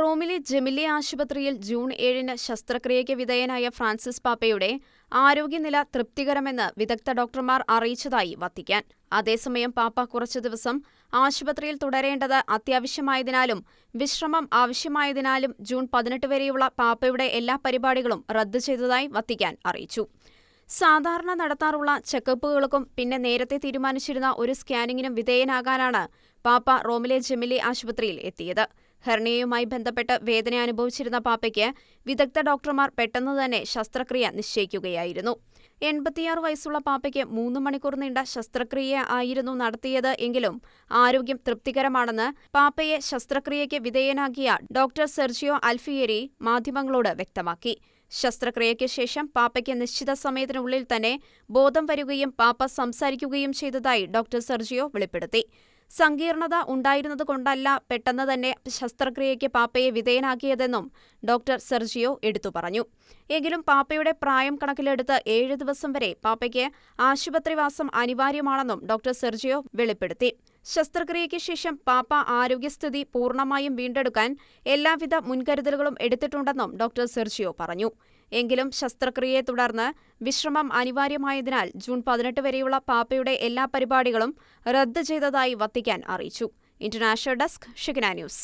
റോമിലെ ജെമില്ലി ആശുപത്രിയിൽ ജൂൺ ഏഴിന് ശസ്ത്രക്രിയയ്ക്ക് വിധേയനായ ഫ്രാൻസിസ് പാപ്പയുടെ ആരോഗ്യനില തൃപ്തികരമെന്ന് വിദഗ്ധ ഡോക്ടർമാർ അറിയിച്ചതായി വത്തിക്കാൻ. അതേസമയം പാപ്പ കുറച്ചു ദിവസം ആശുപത്രിയിൽ തുടരേണ്ടത് അത്യാവശ്യമായതിനാലും വിശ്രമം ആവശ്യമായതിനാലും ജൂൺ പതിനെട്ട് വരെയുള്ള പാപ്പയുടെ എല്ലാ പരിപാടികളും റദ്ദു ചെയ്തതായി വത്തിക്കാൻ അറിയിച്ചു. സാധാരണ നടത്താറുള്ള ചെക്കപ്പുകൾക്കും പിന്നെ നേരത്തെ തീരുമാനിച്ചിരുന്ന ഒരു സ്കാനിങ്ങിനും വിധേയനാകാനാണ് പാപ്പ റോമിലെ ജെമില്ലി ആശുപത്രിയിൽ എത്തിയത്. ഹെർണിയയുമായി ബന്ധപ്പെട്ട് വേദന അനുഭവിച്ചിരുന്ന പാപ്പയ്ക്ക് വിദഗ്ധ ഡോക്ടർമാർ പെട്ടെന്ന് തന്നെ ശസ്ത്രക്രിയ നിശ്ചയിക്കുകയായിരുന്നു. എൺപത്തിയാറ് വയസ്സുള്ള പാപ്പയ്ക്ക് മൂന്ന് മണിക്കൂർ നീണ്ട ശസ്ത്രക്രിയ ആയിരുന്നു നടത്തിയത് എങ്കിലും ആരോഗ്യം തൃപ്തികരമാണെന്ന് പാപ്പയെ ശസ്ത്രക്രിയയ്ക്ക് വിധേയനാക്കിയ ഡോക്ടർ സെർജിയോ അൽഫിയേരി മാധ്യമങ്ങളോട് വ്യക്തമാക്കി. ശസ്ത്രക്രിയയ്ക്ക് ശേഷം പാപ്പയ്ക്ക് നിശ്ചിത സമയത്തിനുള്ളിൽ തന്നെ ബോധം വരികയും പാപ്പ സംസാരിക്കുകയും ചെയ്തതായി ഡോക്ടർ സെർജിയോ വെളിപ്പെടുത്തി. സങ്കീർണത ഉണ്ടായിരുന്നതുകൊണ്ടല്ല പെട്ടെന്ന് തന്നെ ശസ്ത്രക്രിയയ്ക്ക് പാപ്പയെ വിധേയനാക്കിയതെന്നും ഡോക്ടർ സെർജിയോ എടുത്തു പറഞ്ഞു. എങ്കിലും പാപ്പയുടെ പ്രായം കണക്കിലെടുത്ത് ഏഴ് ദിവസം വരെ പാപ്പയ്ക്ക് ആശുപത്രിവാസം അനിവാര്യമാണെന്നും ഡോക്ടർ സെർജിയോ വെളിപ്പെടുത്തി. ശസ്ത്രക്രിയയ്ക്ക് ശേഷം പാപ്പ ആരോഗ്യസ്ഥിതി പൂർണമായും വീണ്ടെടുക്കാൻ എല്ലാവിധ മുൻകരുതലുകളും എടുത്തിട്ടുണ്ടെന്നും ഡോക്ടർ സെർജിയോ പറഞ്ഞു. എങ്കിലും ശസ്ത്രക്രിയയെ തുടർന്ന് വിശ്രമം അനിവാര്യമായതിനാൽ ജൂൺ പതിനെട്ട് വരെയുള്ള പാപ്പയുടെ എല്ലാ പരിപാടികളും റദ്ദ് ചെയ്തതായി വത്തിക്കാൻ അറിയിച്ചു. International desk Shigna news.